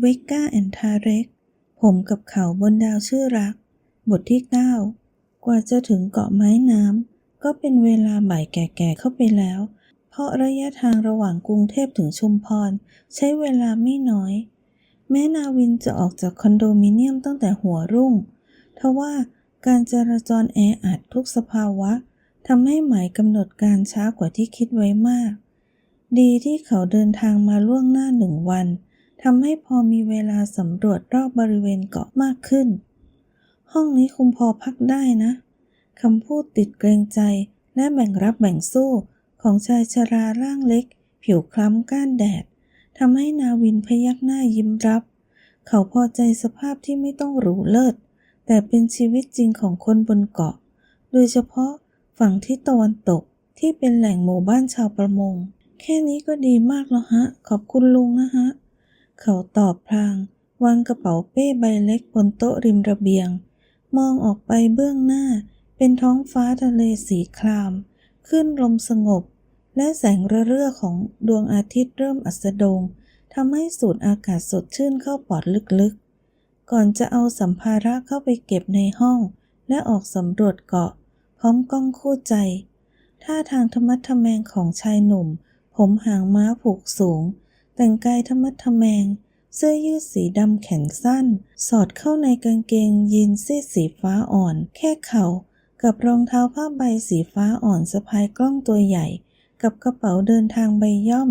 เวก้าแอนทาเร็ก ผมกับเขาบนดาวชื่อรัก บทที่ 9 กว่าจะถึงเกาะไม้น้ำ ก็เป็นเวลาบ่ายแก่ๆเข้าไปแล้ว เพราะระยะทางระหว่างกรุงเทพถึงชุมพร ใช้เวลาไม่น้อย แม้นาวินจะออกจากคอนโดมิเนียมตั้งแต่หัวรุ่ง ทว่าการจราจรแออัดทุกสภาวะทำให้หมายกำหนดการช้ากว่าที่คิดไว้มาก ดีที่เขาเดินทางมาล่วงหน้าหนึ่งวัน ทำให้พอมีเวลาสำรวจรอบบริเวณเกาะมากขึ้น ห้องนี้คงพอพักได้นะคำพูดติดเกรงใจและแบ่งรับแบ่งสู้ของชายชราร่างเล็ก ผิวคล้ำก้านแดดทำให้นาวินพยักหน้ายิ้มรับ เขาพอใจสภาพที่ไม่ต้องหรูเลิศ แต่เป็นชีวิตจริงของคนบนเกาะ โดยเฉพาะฝั่งที่ตะวันตกที่เป็นแหล่งหมู่บ้านชาวประมง แค่นี้ก็ดีมากแล้วฮะ ขอบคุณลุงนะฮะ เขาตอบพลางวางกระเป๋าเป้ใบเล็กบนโต๊ะริมระเบียง มองออกไปเบื้องหน้า เป็นท้องฟ้าทะเลสีคราม ขึ้นลมสงบ และแสงระเรื่อของดวงอาทิตย์เริ่มอัสดงทำให้สูดอากาศสดชื่นเข้าปอดลึกๆ ก่อนจะเอาสัมภาระเข้าไปเก็บในห้อง และออกสำรวจเกาะ พร้อมกล้องคู่ใจท่าทางธรรมัดทแมงของชายหนุ่ม ผมหางม้าผูกสูง แต่งกายธรรมัดทแมง เสื้อยืดสีดำแขนสั้น สอดเข้าในกางเกงยีนซีดสีฟ้าอ่อน แค่เข่า กับรองเท้าผ้าใบสีฟ้าอ่อนสะพายกล้องตัวใหญ่ กับกระเป๋าเดินทางใบย่อม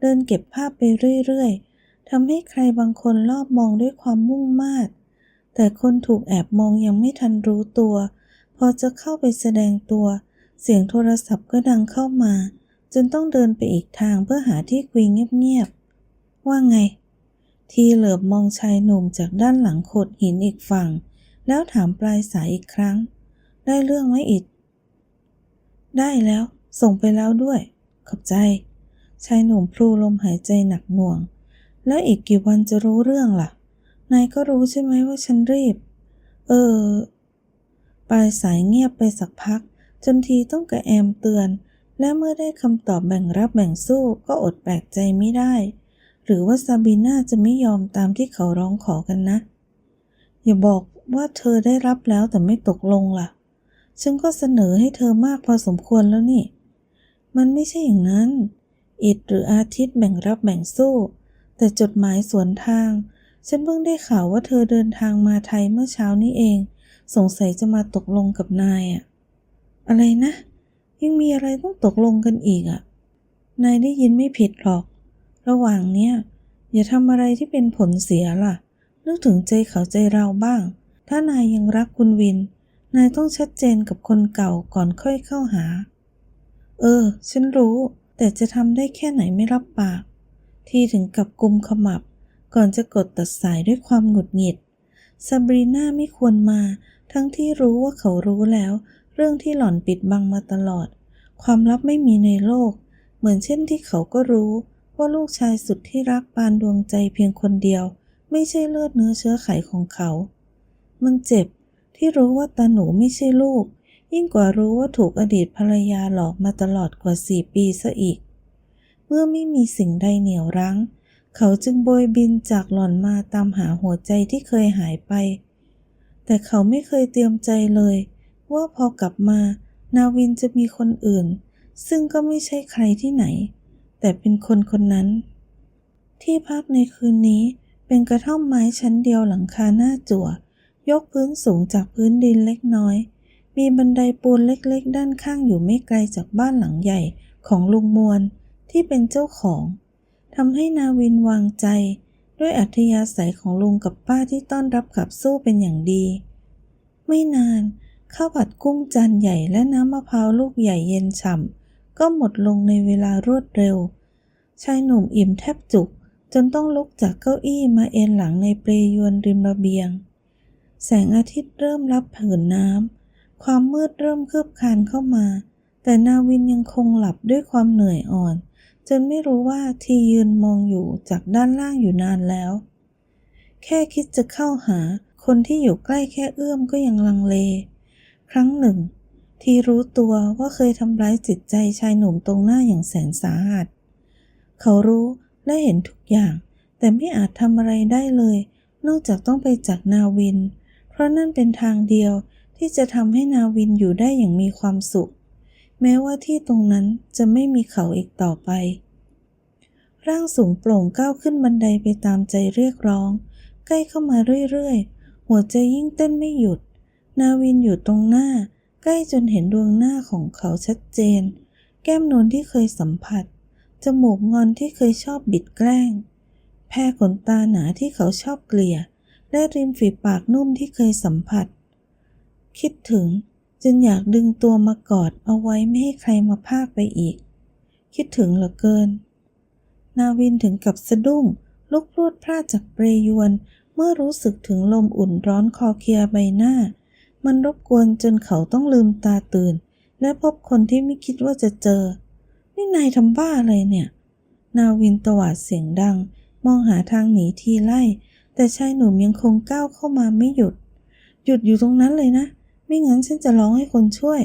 เดินเก็บภาพไปเรื่อยๆทำให้ใครบางคนรอบมองด้วยความมุ่งมาดแต่คนถูกแอบมองยังไม่ทันรู้ตัว พอจะเข้าไปแสดงตัว เสียงโทรศัพท์ก็ดังเข้ามา จนต้องเดินไปอีกทางเพื่อหาที่คุยเงียบ ว่าไง ทีเหลือบมองชายหนุ่มจากด้านหลังโขดหินอีกฝั่ง แล้วถามปลายสายอีกครั้ง ได้เรื่องไหมอิดได้แล้ว ส่งไปแล้วด้วย ขอบใจ ชายหนุ่มพลูลมหายใจหนักหน่วง แล้วอีกกี่วันจะรู้เรื่องล่ะ นายก็รู้ใช่ไหมว่าฉันรีบ เออ ปลายสายเงียบไปสักพัก จนทีต้องกระแอมเตือนและเมื่อได้คำตอบแบ่งรับแบ่งสู้ก็อดแปลกใจไม่ได้ หรือว่าซาบีน่าจะไม่ยอมตามที่เขาร้องขอกันนะ อย่าบอกว่าเธอได้รับแล้วแต่ไม่ตกลงล่ะ ฉันก็เสนอให้เธอมากพอสมควรแล้วนี่ มันไม่ใช่อย่างนั้น อิดหรืออาทิตย์แบ่งรับแบ่งสู้ แต่จดหมายสวนทาง ฉันเพิ่งได้ข่าวว่าเธอเดินทางมาไทยเมื่อเช้านี้เอง สงสัยจะมาตกลงกับนายอะอะไรนะ ยังมีอะไรต้องตกลงกันอีกอะนายได้ยินไม่ผิดหรอก ระหว่างเนี้ยอย่าทำอะไรที่เป็นผลเสียล่ะ นึกถึงใจเขาใจเราบ้าง ถ้านายยังรักคุณวิน นายต้องชัดเจนกับคนเก่าก่อนค่อยเข้าหา เออ ฉันรู้ แต่จะทำได้แค่ไหนไม่รับปาก ที่ถึงกับกุมขมับ ก่อนจะกดตัดสายด้วยความหงุดหงิดซาบรีน่าไม่ควรมา ทั้งที่รู้ว่าเขารู้แล้ว เรื่องที่หล่อนปิดบังมาตลอด ความลับไม่มีในโลก เหมือนเช่นที่เขาก็รู้ ว่าลูกชายสุดที่รักปานดวงใจเพียงคนเดียว ไม่ใช่เลือดเนื้อเชื้อไขของเขา มันเจ็บที่รู้ว่าตาหนูไม่ใช่ลูก ยิ่งกว่ารู้ว่าถูกอดีตภรรยาหลอกมาตลอดกว่าสี่ปีซะอีก เมื่อไม่มีสิ่งใดเหนี่ยวรั้ง เขาจึงโบยบินจากหล่อนมาตามหาหัวใจที่เคยหายไป แต่เขาไม่เคยเตรียมใจเลย ว่าพอกลับมา นาวินจะมีคนอื่น ซึ่งก็ไม่ใช่ใครที่ไหน แต่เป็นคนคนนั้น ที่พักในคืนนี้เป็นกระท่อมไม้ชั้นเดียวหลังคาหน้าจั่ว ยกพื้นสูงจากพื้นดินเล็กน้อย มีบันไดปูนเล็กๆ ด้านข้างอยู่ไม่ไกลจากบ้านหลังใหญ่ของลุงมวลที่เป็นเจ้าของทำให้นาวินวางใจ ด้วยอัธยาศัยของลุงกับป้าที่ต้อนรับขับสู้เป็นอย่างดี ไม่นาน ข้าวผัดกุ้งจานใหญ่และน้ำมะพร้าวลูกใหญ่เย็นฉ่ำก็หมดลงในเวลารวดเร็ว ชายหนุ่มอิ่มแทบจุก จนต้องลุกจากเก้าอี้มาเอนหลังในเปลยวนริมระเบียง แสงอาทิตย์เริ่มรับผืนน้ำ ความมืดเริ่มคืบคลานเข้ามา แต่นาวินยังคงหลับด้วยความเหนื่อยอ่อน จนไม่รู้ว่าทียืนมองอยู่จากด้านล่างอยู่นานแล้ว แค่คิดจะเข้าหา คนที่อยู่ใกล้แค่เอื้อมก็ยังลังเล ครั้งหนึ่ง ทีรู้ตัวว่าเคยทำร้ายจิตใจชายหนุ่มตรงหน้าอย่างแสนสาหัส เขารู้และเห็นทุกอย่าง แต่ไม่อาจทำอะไรได้เลย นอกจากต้องไปจากนาวิน เพราะนั่นเป็นทางเดียวที่จะทำให้นาวินอยู่ได้อย่างมีความสุข แม้ว่าที่ตรงนั้นจะไม่มีเขาอีกต่อไป ร่างสูงโปร่งก้าวขึ้นบันไดไปตามใจเรียกร้อง ใกล้เข้ามาเรื่อยๆ หัวใจยิ่งเต้นไม่หยุด นาวินอยู่ตรงหน้า ใกล้จนเห็นดวงหน้าของเขาชัดเจน แก้มนวลที่เคยสัมผัส จมูกงอนที่เคยชอบบิดแกล้ง แพรขนตาหนาที่เขาชอบเกลี่ย และริมฝีปากนุ่มที่เคยสัมผัส คิดถึงจนอยากดึงตัวมากอดเอาไว้ไม่ให้ใครมาพากไปอีก คิดถึงเหลือเกิน นาวินถึงกับสะดุ้งลุกพรวดพลาดจากเปรยวน เมื่อรู้สึกถึงลมอุ่นร้อนคอเคลียใบหน้า มันรบกวนจนเขาต้องลืมตาตื่น และพบคนที่ไม่คิดว่าจะเจอ นี่นายทำบ้าอะไรเนี่ย นาวินตวาดเสียงดัง มองหาทางหนีทีไล่ แต่ชายหนุ่มยังคงก้าวเข้ามาไม่หยุด หยุดอยู่ตรงนั้นเลยนะ ไม่งั้นฉันจะร้องให้คนช่วย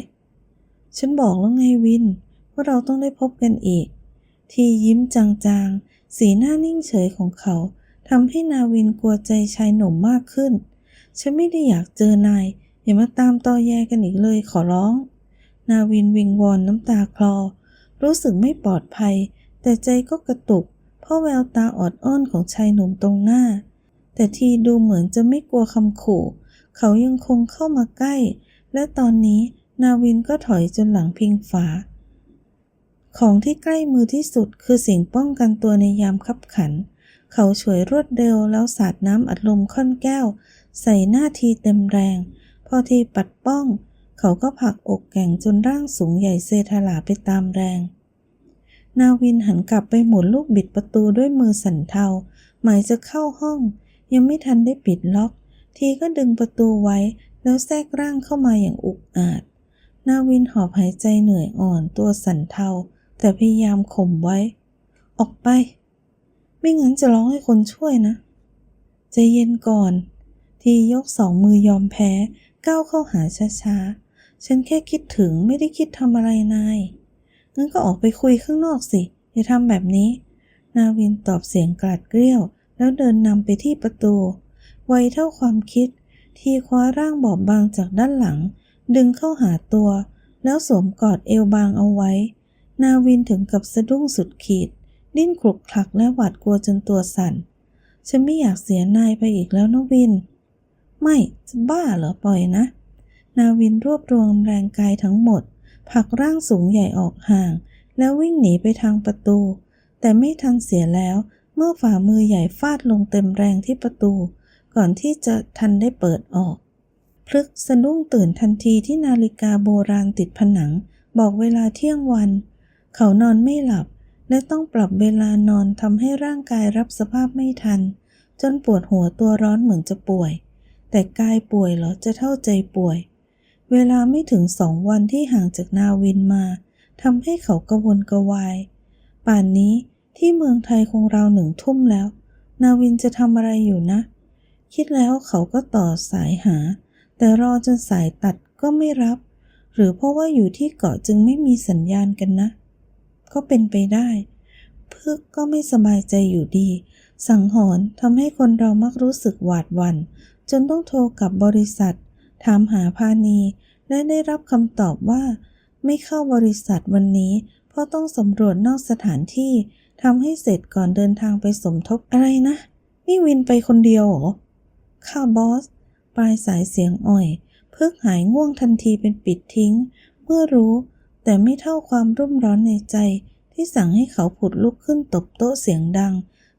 ฉันบอกแล้วไงวิน ว่าเราต้องได้พบกันอีก ทียิ้มจางๆ สีหน้านิ่งเฉยของเขาทำให้นาวินกลัวใจชายหนุ่มมากขึ้น ฉันไม่ได้อยากเจอนาย อย่ามาตามตอแยกันอีกเลยขอร้อง นาวินวิงวอนน้ำตาคลอ รู้สึกไม่ปลอดภัย แต่ใจก็กระตุก เพราะแววตาออดอ้อนของชายหนุ่มตรงหน้า แต่ทีดูเหมือนจะไม่กลัวคำขู่ เขายังคงเข้ามาใกล้ และตอนนี้นาวินก็ถอยจนหลังพิงฝา ของที่ใกล้มือที่สุดคือสิ่งป้องกันตัวในยามคับขัน เขาฉวยรวดเร็วแล้วสาดน้ำอัดลมค่อนแก้ว ใส่หน้าทีเต็มแรง พอทีปัดป้อง เขาก็ผลักอกแก่งจนร่างสูงใหญ่เซทลาไปตามแรง นาวินหันกลับไปหมุนลูกบิดประตูด้วยมือสั่นเทา หมายจะเข้าห้อง ยังไม่ทันได้ปิดล็อก ทีก็ดึงประตูไว้ แล้วแทรกร่างเข้ามาอย่างอุกอาจ นาวินหอบหายใจเหนื่อยอ่อนตัวสั่นเทา แต่พยายามข่มไว้ ออกไป ไม่งั้นจะร้องให้คนช่วยนะใจเย็นก่อน ทียกสองมือยอมแพ้ ก้าวเข้าหาช้าๆ ฉันแค่คิดถึงไม่ได้คิดทำอะไรนาย งั้นก็ออกไปคุยข้างนอกสิ อย่าทำแบบนี้ นาวินตอบเสียงกราดเกรี้ยว แล้วเดินนำไปที่ประตู ไวเท่าความคิด ทีคว้าร่างบอบบางจากด้านหลัง ดึงเข้าหาตัว แล้วสวมกอดเอวบางเอาไว้ นาวินถึงกับสะดุ้งสุดขีด ดิ้นคลุกคลักและหวาดกลัวจนตัวสั่น ฉันไม่อยากเสียนายไปอีกแล้วนะวิน ไม่จะบ้าเหรอปล่อยนะ นาวินรวบรวมแรงกายทั้งหมด ผลักร่างสูงใหญ่ออกห่าง แล้ววิ่งหนีไปทางประตู แต่ไม่ทันเสียแล้ว เมื่อฝ่ามือใหญ่ฟาดลงเต็มแรงที่ประตู ก่อนที่จะทันได้เปิดออกพลึกสะดุ้งตื่นทันทีที่นาฬิกาโบราณติดผนัง บอกเวลาเที่ยงวัน เขานอนไม่หลับ และต้องปรับเวลานอนทำให้ร่างกายรับสภาพไม่ทัน จนปวดหัวตัวร้อนเหมือนจะป่วย แต่กายป่วยเหรอจะเท่าใจป่วย เวลาไม่ถึงสองวันที่ห่างจากนาวินมาทำให้เขากระวนกระวาย ป่านนี้ที่เมืองไทยคงราวหนึ่งทุ่มแล้ว นาวินจะทำอะไรอยู่นะ คิดแล้วเขาก็ต่อสายหา แต่รอจนสายตัดก็ไม่รับ หรือเพราะว่าอยู่ที่เกาะจึงไม่มีสัญญาณกันนะ ก็เป็นไปได้ พึกก็ไม่สบายใจอยู่ดี สังหรณ์ทำให้คนเรามักรู้สึกหวาดหวัน่น จนต้องโทรกับบริษัท ถามหาพาณีและได้รับคำตอบว่า ไม่เข้าบริษัทวันนี้ เพราะต้องสำรวจนอกสถานที่ทำให้เสร็จก่อนเดินทางไปสมทบอะไรนะ นี่วินไปคนเดียวเหรอค่ะบอส ปลายสายเสียงอ่อยเพิกหายง่วงทันทีเป็นปิดทิ้ง เมื่อรู้แต่ไม่เท่าความรุ่มร้อนในใจ ที่สั่งให้เขาผุดลุกขึ้นตบโต๊ะเสียงดัง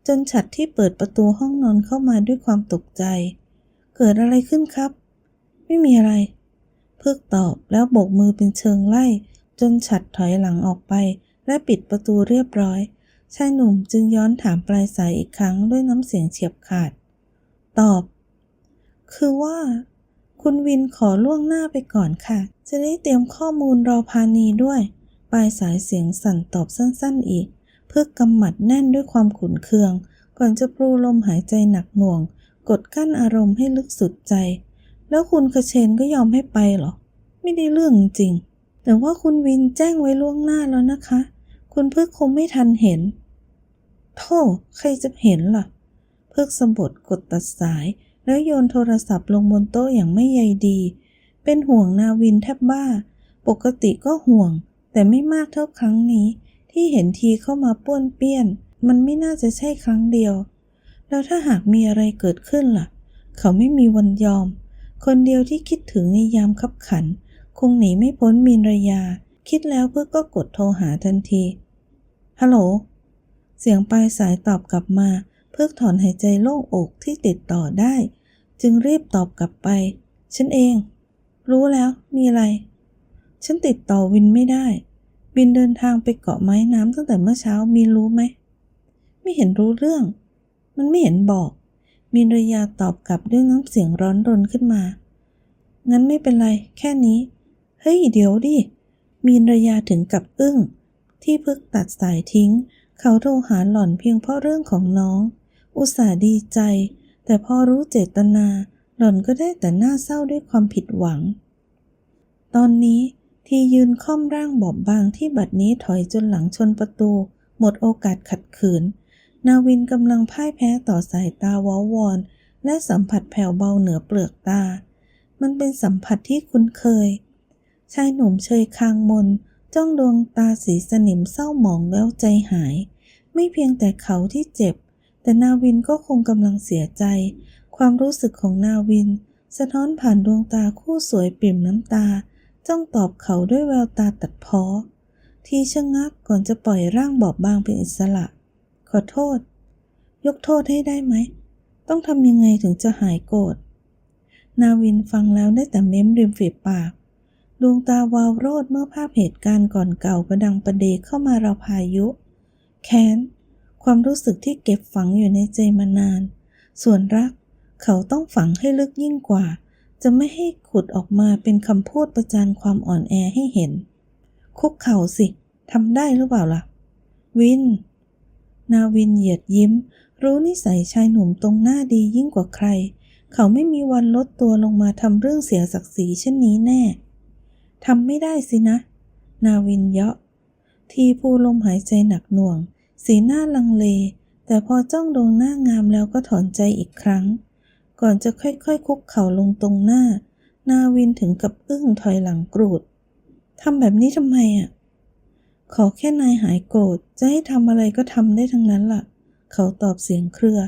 จนฉัดที่เปิดประตูห้องนอนเข้ามาด้วยความตกใจ เกิดอะไรขึ้นครับ ไม่มีอะไร เพิกตอบแล้วโบกมือเป็นเชิงไล่ จนฉัดถอยหลังออกไป และปิดประตูเรียบร้อยชายหนุ่มจึงย้อนถามปลายสายอีกครั้งด้วยน้ำเสียงเฉียบขาด ตอบ คือว่า คุณวินขอล่วงหน้าไปก่อนค่ะ จะได้เตรียมข้อมูลรอพานีด้วย ปลายสายเสียงสั่นตอบสั้นๆอีก เพื่อกำหมัดแน่นด้วยความขุนเคือง ก่อนจะปรูลมหายใจหนักหน่วง กดกั้นอารมณ์ให้ลึกสุดใจ แล้วคุณคเชนก็ยอมให้ไปเหรอ ไม่ได้เรื่องจริง แต่ว่าคุณวินแจ้งไว้ล่วงหน้าแล้วนะคะ คุณเพื่อคงไม่ทันเห็น โธ่ใครจะเห็นล่ะเพิกสะบดกดตัดสาย แล้วโยนโทรศัพท์ลงบนโต๊ะอย่างไม่ใยดี เป็นห่วงนาวินแทบบ้า ปกติก็ห่วง แต่ไม่มากเท่าครั้งนี้ ที่เห็นทีเข้ามาป้วนเปี้ยน มันไม่น่าจะใช่ครั้งเดียว แล้วถ้าหากมีอะไรเกิดขึ้นล่ะ เขาไม่มีวันยอม คนเดียวที่คิดถึงในยามคับขัน คงหนีไม่พ้นมีนรยา คิดแล้วเพื่อก็กดโทรหาทันที ฮัลโหล เสียงปลายสายตอบกลับมา เพื่อถอนหายใจโล่งอกที่ติดต่อได้ จึงรีบตอบกลับไป ฉันเอง รู้แล้ว มีอะไร ฉันติดต่อวินไม่ได้ วินเดินทางไปเกาะไม้น้ำตั้งแต่เมื่อเช้ามีรู้ไหม ไม่เห็นรู้เรื่อง มันไม่เห็นบอก มีนรยาตอบกลับด้วยน้ำเสียงร้อนรนขึ้นมา งั้นไม่เป็นไร แค่นี้ เฮ้ย เดี๋ยวดิมีนรยาถึงกับอึ้ง ที่เพึกตัดสายทิ้ง เขาโทรหาหล่อนเพียงเพราะเรื่องของน้อง อุตส่าห์ดีใจ แต่พอรู้เจตนา หล่อนก็ได้แต่หน้าเศร้าด้วยความผิดหวัง ตอนนี้ที่ยืนค่อมร่างบอบบางที่บัดนี้ถอยจนหลังชนประตู หมดโอกาสขัดขืน นาวินกำลังพ่ายแพ้ต่อสายตาวาวอน และสัมผัสแผ่วเบาเหนือเปลือกตา มันเป็นสัมผัสที่คุ้นเคย ชายหนุ่มเชยคางมน จ้องดวงตาสีสนิมเศร้าหมองแล้วใจหาย ไม่เพียงแต่เขาที่เจ็บ แต่นาวินก็คงกำลังเสียใจ ความรู้สึกของนาวิน สะท้อนผ่านดวงตาคู่สวยปิ่มน้ำตา จ้องตอบเขาด้วยแววตาตัดพ้อทีชะงักก่อนจะปล่อยร่างบอบบางเป็นอิสระ อโทษ ยกโทษให้ได้ไหม ต้องทำยังไงถึงจะหายโกรธ นาวินฟังแล้วได้แต่เม้มริมฝีปาก ดวงตาวาวโรดเมื่อภาพเหตุการณ์ก่อนเก่าประดังประเดเข้ามาราพายุ แค้น ความรู้สึกที่เก็บฝังอยู่ในใจมานาน ส่วนรัก เขาต้องฝังให้ลึกยิ่งกว่า จะไม่ให้ขุดออกมาเป็นคำพูดประจานความอ่อนแอให้เห็น คุกเข่าสิทำได้หรือเปล่าล่ะ วิน นาวินเหยียดยิ้ม รู้นิสัยชายหนุ่มตรงหน้าดียิ่งกว่าใคร เขาไม่มีวันลดตัวลงมาทำเรื่องเสียศักดิ์ศรีเช่นนี้แน่ทำไม่ได้สินะ นาวินเยาะ ทีผู้ลมหายใจหนักหน่วง สีหน้าลังเล แต่พอจ้องดวงหน้างามแล้วก็ถอนใจอีกครั้ง ก่อนจะค่อยๆคุกเข่าลงตรงหน้า นาวินถึงกับอึ้งถอยหลังกรูดทำแบบนี้ทำไมอะ ขอแค่นายหายโกรธ จะให้ทำอะไรก็ทำได้ทั้งนั้นล่ะ เขาตอบเสียงเครือ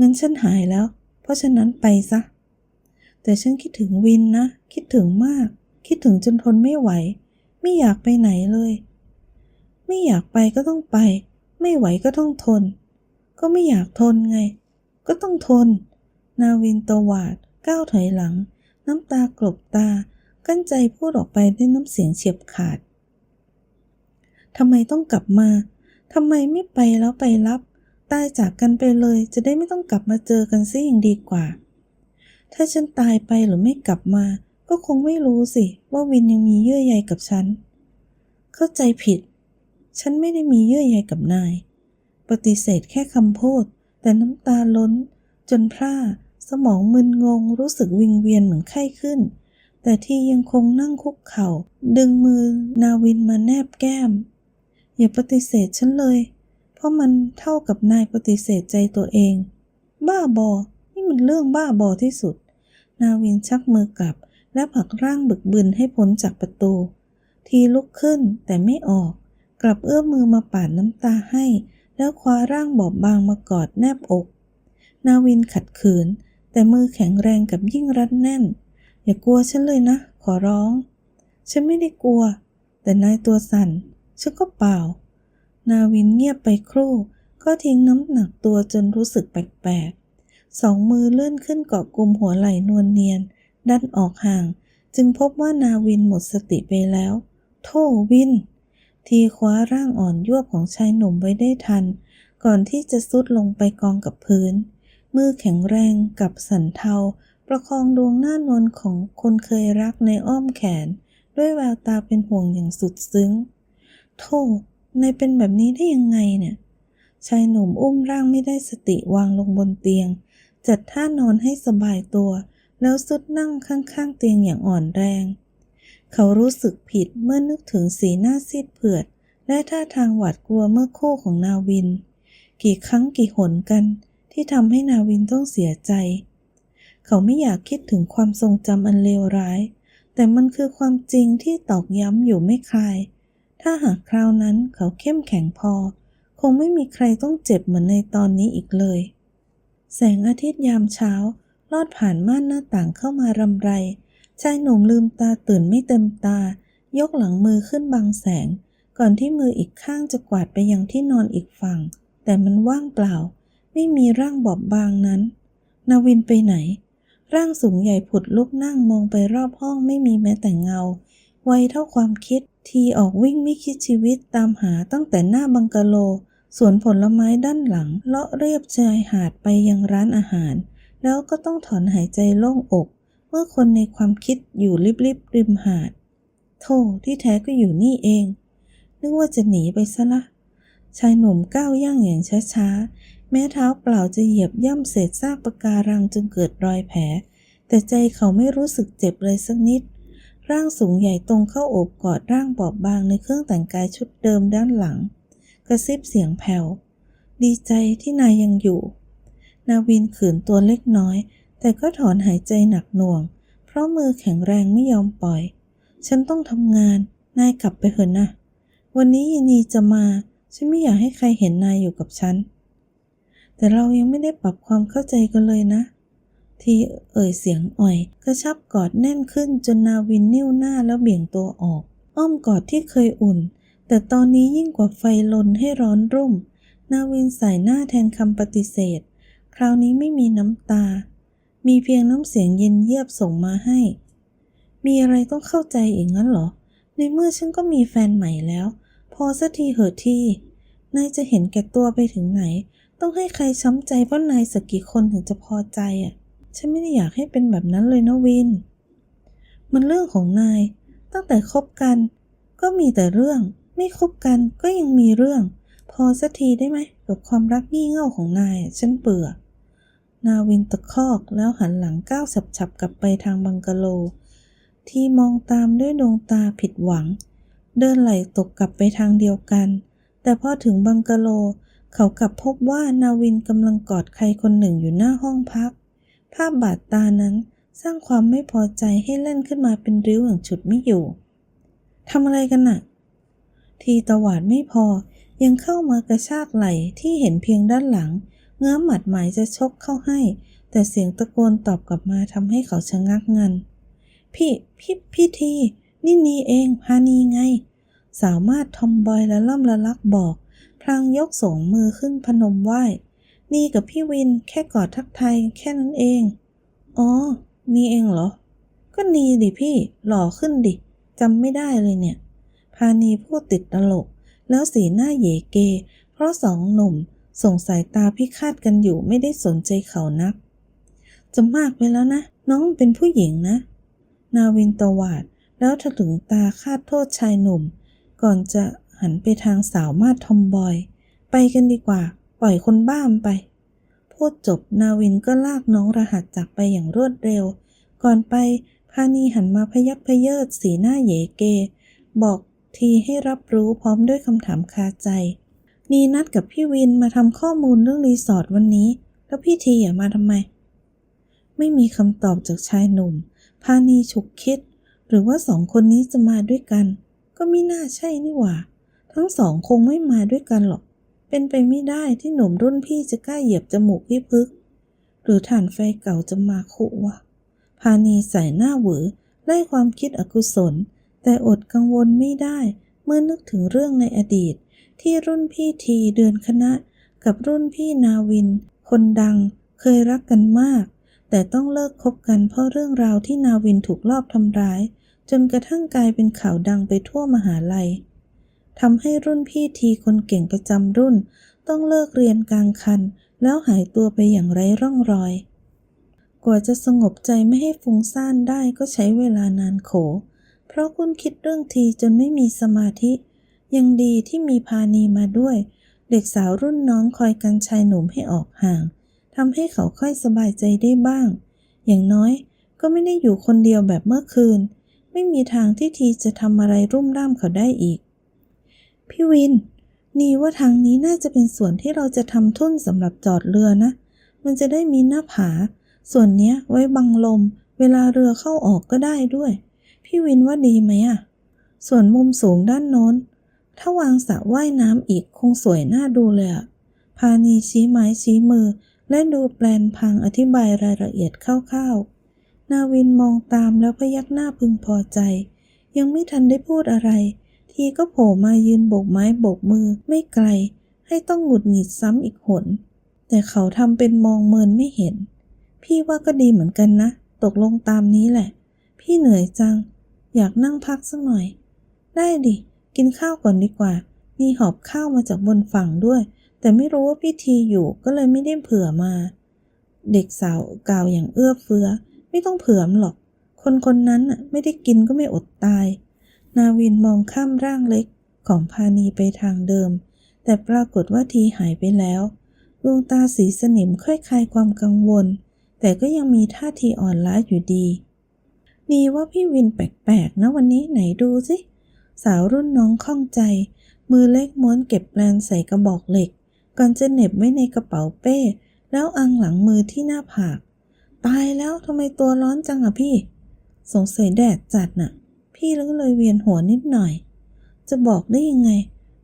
งั้นฉันหายแล้ว เพราะฉะนั้นไปซะ แต่ฉันคิดถึงวินนะ คิดถึงมาก คิดถึงจนทนไม่ไหว ไม่อยากไปไหนเลย ไม่อยากไปก็ต้องไป ไม่ไหวก็ต้องทน ก็ไม่อยากทนไง ก็ต้องทน นาวินตวาด ก้าวถอยหลัง น้ำตากลบตา กั้นใจพูดออกไปด้วยน้ำเสียงเฉียบขาด ทำไมต้องกลับมาทำไมไม่ไปแล้วไปรับ ตายจากกันไปเลยจะได้ไม่ต้องกลับมาเจอกันซิอย่างดีกว่า ถ้าฉันตายไปหรือไม่กลับมา ก็คงไม่รู้สิว่าวินยังมีเยื่อใยกับฉัน เข้าใจผิด ฉันไม่ได้มีเยื่อใยกับนาย ปฏิเสธแค่คำพูด แต่น้ำตาล้น จนพร่า สมองมึนงง รู้สึกวิงเวียนเหมือนไข้ขึ้น แต่ที่ยังคงนั่งคุกเข่า ดึงมือนาวินมาแนบแก้ม อย่าปฏิเสธฉันเลย เพราะมันเท่ากับนายปฏิเสธใจตัวเอง บ้าบอ นี่มันเรื่องบ้าบอที่สุด นาวินชักมือกลับ และผลักร่างบึกบึนให้พ้นจากประตู ทีลุกขึ้นแต่ไม่ออก กลับเอื้อมมือมาปาดน้ำตาให้ แล้วคว้าร่างบอบบางมากอดแนบอก นาวินขัดขืน แต่มือแข็งแรงกับยิ่งรัดแน่น อย่ากลัวฉันเลยนะ ขอร้อง ฉันไม่ได้กลัว แต่นายตัวสั่น ฉันก็เปล่า นาวินเงียบไปครู่ ก็ทิ้งน้ำหนักตัวจนรู้สึกแปลกๆ สองมือเลื่อนขึ้นเกาะกลุ่มหัวไหล่นวลเนียน ดันออกห่าง จึงพบว่านาวินหมดสติไปแล้วโธ่วิน ทีคว้าร่างอ่อนยวบของชายหนุ่มไว้ได้ทัน ก่อนที่จะซุดลงไปกองกับพื้น มือแข็งแรงกับสันเทา ประคองดวงหน้านวลของคนเคยรักในอ้อมแขน ด้วยแววตาเป็นห่วงอย่างสุดซึ้ง โธ่นายเป็นแบบนี้ได้ยังไงเนี่ย ชายหนุ่มอุ้มร่างไม่ได้สติวางลงบนเตียง จัดท่านอนให้สบายตัว แล้วสุดนั่งข้างๆเตียงอย่างอ่อนแรง เขารู้สึกผิดเมื่อนึกถึงสีหน้าซีดเผือด และท่าทางหวาดกลัวเมื่อคู่ของนาวิน กี่ครั้งกี่หนกันที่ทำให้นาวินต้องเสียใจ เขาไม่อยากคิดถึงความทรงจำอันเลวร้าย แต่มันคือความจริงที่ตอกย้ำอยู่ไม่คลาย ถ้าหากคราวนั้นเขาเข้มแข็งพอ คงไม่มีใครต้องเจ็บเหมือนในตอนนี้อีกเลย แสงอาทิตย์ยามเช้า ลอดผ่านม่านหน้าต่างเข้ามารำไร ชายหนุ่มลืมตาตื่นไม่เต็มตา ยกหลังมือขึ้นบังแสง ก่อนที่มืออีกข้างจะกวาดไปยังที่นอนอีกฝั่ง แต่มันว่างเปล่า ไม่มีร่างบอบบางนั้น นาวินไปไหน ร่างสูงใหญ่ผุดลุกนั่งมองไปรอบห้องไม่มีแม้แต่เงา ไวเท่าความคิด ทีออกวิ่งไม่คิดชีวิตตามหาตั้งแต่หน้าบังกะโลสวนผลไม้ด้านหลัง เลาะเรียบชายหาดไปยังร้านอาหาร แล้วก็ต้องถอนหายใจโล่งอก เมื่อคนในความคิดอยู่ริบๆริมหาด โธ่ที่แท้ก็อยู่นี่เอง นึกว่าจะหนีไปซะละ ชายหนุ่มก้าวย่างอย่างช้าๆ แม้เท้าเปล่าจะเหยียบย่ำเศษซากปะการังจนเกิดรอยแผล แต่ใจเขาไม่รู้สึกเจ็บเลยสักนิด ร่างสูงใหญ่ตรงเข้าโอบกอดร่างบอบบางในเครื่องแต่งกายชุดเดิมด้านหลัง กระซิบเสียงแผ่วดีใจที่นายยังอยู่ นาวินขืนตัวเล็กน้อย แต่ก็ถอนหายใจหนักหน่วง เพราะมือแข็งแรงไม่ยอมปล่อย ฉันต้องทำงาน นายกลับไปเถอะนะ วันนี้ยินีจะมา ฉันไม่อยากให้ใครเห็นนายอยู่กับฉัน แต่เรายังไม่ได้ปรับความเข้าใจกันเลยนะ ทีเอ่ยเสียงอ่อย กระชับกอดแน่นขึ้นจนนาวินนิ้วหน้าแล้วเบี่ยงตัวออก อ้อมกอดที่เคยอุ่น แต่ตอนนี้ยิ่งกว่าไฟลนให้ร้อนรุ่ม นาวินใส่หน้าแทนคำปฏิเสธ คราวนี้ไม่มีน้ำตา มีเพียงน้ำเสียงเย็นเยียบส่งมาให้ มีอะไรต้องเข้าใจอีกงั้นเหรอ ในเมื่อฉันก็มีแฟนใหม่แล้ว พอสักทีเหอะที่นายจะเห็นแก่ตัวไปถึงไหน ต้องให้ใครช้ำใจเพราะนายสักกี่คนถึงจะพอใจอะ ฉันไม่ได้อยากให้เป็นแบบนั้นเลยนะวิน มันเรื่องของนาย ตั้งแต่คบกัน ก็มีแต่เรื่อง ไม่คบกันก็ยังมีเรื่อง พอสักทีได้ไหมกับความรักงี่เง่าของนาย ฉันเบื่อ นาวินตะคอกแล้วหันหลังก้าวฉับๆกลับไปทางบังกะโล ที่มองตามด้วยดวงตาผิดหวัง เดินไหลตกกลับไปทางเดียวกัน แต่พอถึงบังกะโล เขากลับพบว่านาวินกำลังกอดใครคนหนึ่งอยู่หน้าห้องพัก ภาพบาดตานั้นสร้างความไม่พอใจให้เล่นขึ้นมาเป็นริ้วอย่างฉุดไม่อยู่ทำอะไรกันน่ะ ทีตวาดไม่พอยังเข้ามากระชากไหล่ที่เห็นเพียงด้านหลัง เงื้อมหมัดหมายจะชกเข้าให้ แต่เสียงตะโกนตอบกลับมาทำให้เขาชะงักงัน พี่พี่พี่ทีนี่นีเองพานีไง สามารถทอมบอยและล่ำละลักบอก พลางยกสองมือขึ้นพนมไหว้ นี่กับพี่วินแค่กอดทักทายแค่นั้นเอง อ๋อ นี่เองเหรอ ก็นีดิพี่หล่อขึ้นดิจำไม่ได้เลยเนี่ย พานีพูดติดตลก แล้วสีหน้าเยเก เพราะสองหนุ่มส่งสายตาพิฆาตกันอยู่ไม่ได้สนใจเขานัก จะมากไปแล้วนะ น้องเป็นผู้หญิงนะ นาวินตวาดแล้วถลึงตาคาดโทษชายหนุ่ม ก่อนจะหันไปทางสาวมาดทอมบอย ไปกันดีกว่า ล่อยคนบ้ามไป พูดจบนาวินก็ลากน้องรหัสจากไปอย่างรวดเร็ว ก่อนไปพานีหันมาพยักพเยิดสีหน้าเยเก บอกทีให้รับรู้พร้อมด้วยคำถามคาใจ นีนัดกับพี่วินมาทำข้อมูลเรื่องรีสอร์ทวันนี้ แล้วพี่ทีอะมาทำไม ไม่มีคำตอบจากชายหนุ่ม พานีฉุกคิด หรือว่าสองคนนี้จะมาด้วยกัน ก็ไม่น่าใช่นี่หว่า ทั้งสองคงไม่มาด้วยกันหรอก เป็นไปไม่ได้ที่หนุ่มรุ่นพี่จะกล้าเหยียบจมูกพี่พึก หรือฐานไฟเก่าจะมาขู่วะพานีใส่หน้าหวือไล่ความคิดอกุศล แต่อดกังวลไม่ได้ เมื่อนึกถึงเรื่องในอดีต ที่รุ่นพี่ทีเดือนคณะ กับรุ่นพี่นาวิน คนดังเคยรักกันมาก แต่ต้องเลิกคบกันเพราะเรื่องราวที่นาวินถูกลอบทำร้าย จนกระทั่งกลายเป็นข่าวดังไปทั่วมหาลัย ทำให้รุ่นพี่ทีคนเก่งประจำรุ่น ต้องเลิกเรียนกลางคัน แล้วหายตัวไปอย่างไร้ร่องรอย กว่าจะสงบใจไม่ให้ฟุ้งซ่านได้ก็ใช้เวลานานโข เพราะคุณคิดเรื่องทีจนไม่มีสมาธิ ยังดีที่มีพานีมาด้วย เด็กสาวรุ่นน้องคอยกันชายหนุ่มให้ออกห่างทำให้เขาค่อยสบายใจได้บ้าง อย่างน้อยก็ไม่ได้อยู่คนเดียวแบบเมื่อคืน ไม่มีทางที่ทีจะทำอะไรรุ่มร่ามเขาได้อีก พี่วิน นี่ว่าทางนี้น่าจะเป็นส่วนที่เราจะทำทุ่นสำหรับจอดเรือนะ มันจะได้มีหน้าผา ส่วนเนี้ยไว้บังลม เวลาเรือเข้าออกก็ได้ด้วย พี่วินว่าดีไหมอะส่วนมุมสูงด้านโน้น ถ้าวางสระว่ายน้ำอีกคงสวยน่าดูเลยอะพานีชี้ไม้ชี้มือ และดูแปลนพังอธิบายรายละเอียดคร่าวๆ นาวินมองตามแล้วพยักหน้าพึงพอใจ ยังไม่ทันได้พูดอะไร ทีก็โผล่มายืนโบกไม้โบกมือไม่ไกล ให้ต้องหงุดหงิดซ้ำอีกหน แต่เขาทำเป็นมองเมินไม่เห็น พี่ว่าก็ดีเหมือนกันนะ ตกลงตามนี้แหละ พี่เหนื่อยจัง อยากนั่งพักสักหน่อย ได้ดิ กินข้าวก่อนดีกว่า นี่หอบข้าวมาจากบนฝั่งด้วย แต่ไม่รู้ว่าพี่ทีอยู่ก็เลยไม่ได้เผื่อมา เด็กสาวกล่าวอย่างเอื้อเฟื้อ ไม่ต้องเผื่อมหรอก คนคนนั้นน่ะไม่ได้กินก็ไม่อดตาย นาวินมองข้ามร่างเล็กของพานีไปทางเดิม แต่ปรากฏว่าทีหายไปแล้ว ดวงตาสีสนิมค่อยคลายความกังวล แต่ก็ยังมีท่าทีอ่อนล้าอยู่ดี ดีว่าพี่วินแปลกๆนะวันนี้ไหนดูสิ สาวรุ่นน้องข้องใจ มือเล็กม้วนเก็บแปลนใส่กระบอกเหล็ก ก่อนจะเหน็บไว้ในกระเป๋าเป้ แล้วอังหลังมือที่หน้าผาก ตายแล้วทำไมตัวร้อนจังอะพี่ สงสัยแดดจัดน่ะ พี่ก็เลยเวียนหัวนิดหน่อย จะบอกได้ยังไง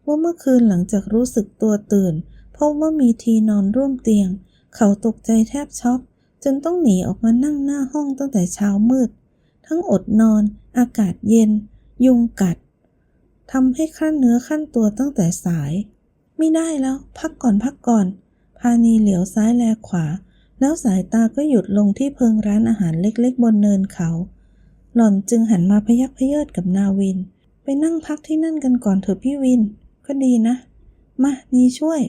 ว่าเมื่อคืนหลังจากรู้สึกตัวตื่นพบว่ามีทีนอนร่วมเตียง เขาตกใจแทบช็อกจนต้องหนีออกมานั่งหน้าห้องตั้งแต่เช้ามืด ทั้งอดนอน อากาศเย็น ยุงกัดทำให้ขั้นเนื้อขั้นตัวตั้งแต่สาย ไม่ได้แล้ว พักก่อนพักก่อน พานีเหลียวซ้ายแลขวา แล้วสายตาก็หยุดลงที่เพิงร้านอาหารเล็กๆ บนเนินเขา หล่อนจึงหันมาพยักพยเยิดกับนาวิน ไปนั่งพักที่นั่นกันก่อนเถอะพี่วิน ก็ดีนะ มานีช่วย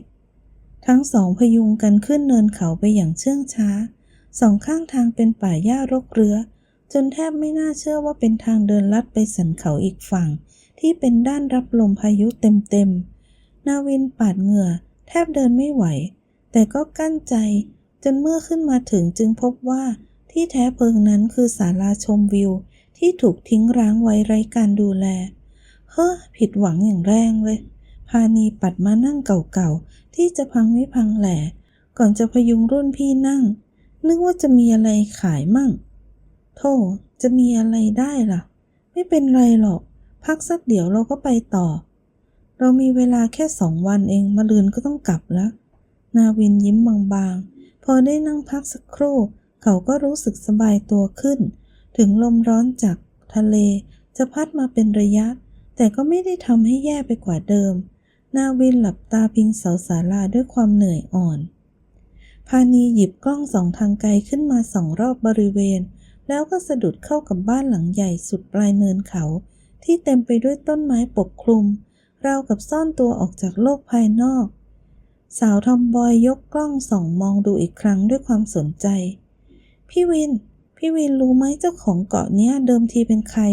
ทั้งสองพยุงกันขึ้นเนินเขาไปอย่างเชื่องช้า สองข้างทางเป็นป่าหญ้ารกเรือจนแทบไม่น่าเชื่อว่าเป็นทางเดินลัดไปสันเขาอีกฝั่ง ที่เป็นด้านรับลมพายุเต็มๆ นาวินปาดเหงื่อ แทบเดินไม่ไหว แต่ก็กั้นใจ จนเมื่อขึ้นมาถึงจึงพบว่าที่แท้เพิงนั้นคือศาลาชมวิว ที่ถูกทิ้งร้างไว้ไร้การดูแล เฮ้อผิดหวังอย่างแรงเลย พานีปัดมานั่งเก่าๆ ที่จะพังไม่พังแหล่ก่อนจะพยุงรุ่นพี่นั่ง นึกว่าจะมีอะไรขายมั่ง โธ่จะมีอะไรได้ล่ะ ไม่เป็นไรหรอก พักสักเดี๋ยวเราก็ไปต่อ เรามีเวลาแค่สองวันเองมาลืนก็ต้องกลับแล้ว นาวินยิ้มบางๆ พอได้นั่งพักสักครู่ เขาก็รู้สึกสบายตัวขึ้น ถึงลมร้อนจากทะเล จะพัดมาเป็นระยะ แต่ก็ไม่ได้ทำให้แย่ไปกว่าเดิม นาวินหลับตาพิงเสาศาลาด้วยความเหนื่อยอ่อนพานีหยิบกล้องสองทางไกลขึ้นมาสองรอบบริเวณ แล้วก็สะดุดเข้ากับบ้านหลังใหญ่สุดปลายเนินเขา ที่เต็มไปด้วยต้นไม้ปกคลุมราวกับซ่อนตัวออกจากโลกภายนอก สาวทอมบอยยกกล้องส่องมองดูอีกครั้งด้วยความสนใจ พี่วิน พี่วินรู้ไหมเจ้าของเกาะเนี้ยเดิมทีเป็นใคร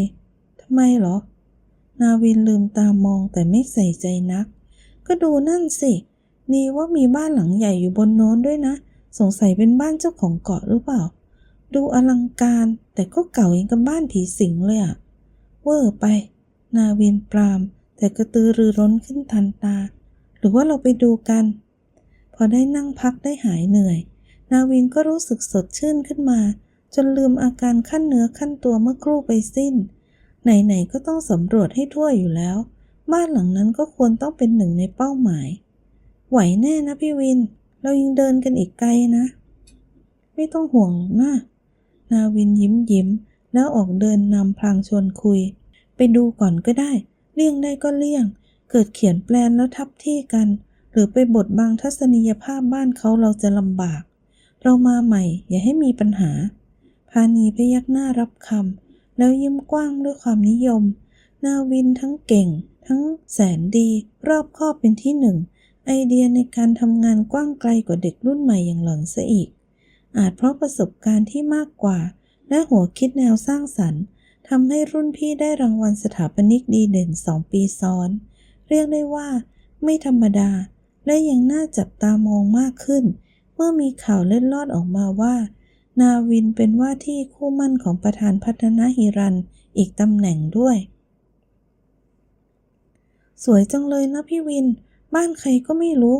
ทำไมเหรอ นาวินลืมตามองแต่ไม่ใส่ใจนัก ก็ดูนั่นสินี่ว่ามีบ้านหลังใหญ่อยู่บนโน้นด้วยนะ สงสัยเป็นบ้านเจ้าของเกาะหรือเปล่า ดูอลังการแต่ก็เก่าอย่างกับบ้านผีสิงเลยอะเวอร์ไป นาวินปราม แต่กระตือรือร้นขึ้นทันตา หรือว่าเราไปดูกัน พอได้นั่งพักได้หายเหนื่อย นาวินก็รู้สึกสดชื่นขึ้นมา จนลืมอาการขั้นเนื้อขั้นตัวเมื่อครู่ไปสิ้น ไหนๆก็ต้องสำรวจให้ทั่วอยู่แล้ว บ้านหลังนั้นก็ควรต้องเป็นหนึ่งในเป้าหมาย ไหวแน่นะพี่วิน เรายังเดินกันอีกไกลนะ ไม่ต้องห่วงนะนาวินยิ้มยิ้ม แล้วออกเดินนำพลางชวนคุย ไปดูก่อนก็ได้ เลี่ยงได้ก็เลี่ยง เกิดเขียนแปลนแล้วทับที่กัน หรือไปบดบังทัศนียภาพบ้านเขาเราจะลำบาก เรามาใหม่ อย่าให้มีปัญหา พานีพยักหน้ารับคำแล้วยิ้มกว้างด้วยความนิยม นาวินทั้งเก่ง ทั้งแสนดี รอบคอบเป็นที่หนึ่ง ไอเดียในการทำงานกว้างไกลกว่าเด็กรุ่นใหม่อย่างหล่อนซะอีก อาจเพราะประสบการณ์ที่มากกว่า และหัวคิดแนวสร้างสรรค์ทำให้รุ่นพี่ได้รางวัลสถาปนิกดีเด่นสองปีซ้อน เรียกได้ว่า ไม่ธรรมดา และยังน่าจับตามองมากขึ้น เมื่อมีข่าวเล็ดลอดออกมาว่า นาวินเป็นว่าที่คู่มั่นของประธานพัฒนาฮิรันอีกตำแหน่งด้วย สวยจังเลยนะพี่วิน บ้านใครก็ไม่รู้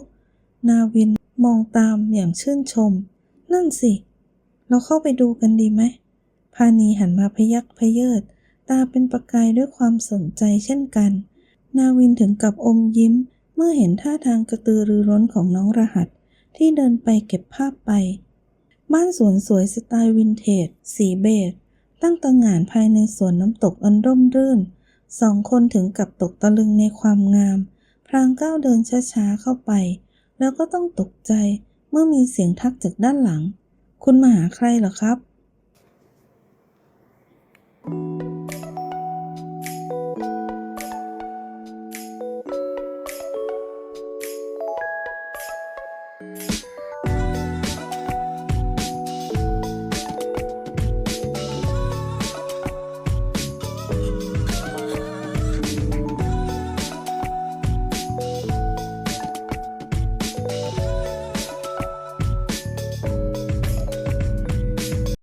นาวินมองตามอย่างชื่นชม นั่นสิ เราเข้าไปดูกันดีไหม พานีหันมาพยักพเยิด ตาเป็นประกายด้วยความสนใจเช่นกัน นาวินถึงกับอมยิ้ม เมื่อเห็นท่าทางกระตือรือร้นของน้องรหัส ที่เดินไปเก็บภาพไป บ้านสวนสวยสไตล์วินเทจ สีเบจ ตั้งตังหานภายในสวนน้ำตกอันร่มรื่น สองคนถึงกับตกตะลึงในความงาม พลางก้าวเดินช้าๆเข้าไป แล้วก็ต้องตกใจเมื่อมีเสียงทักจากด้านหลัง คุณมาหาใครเหรอครับ thank you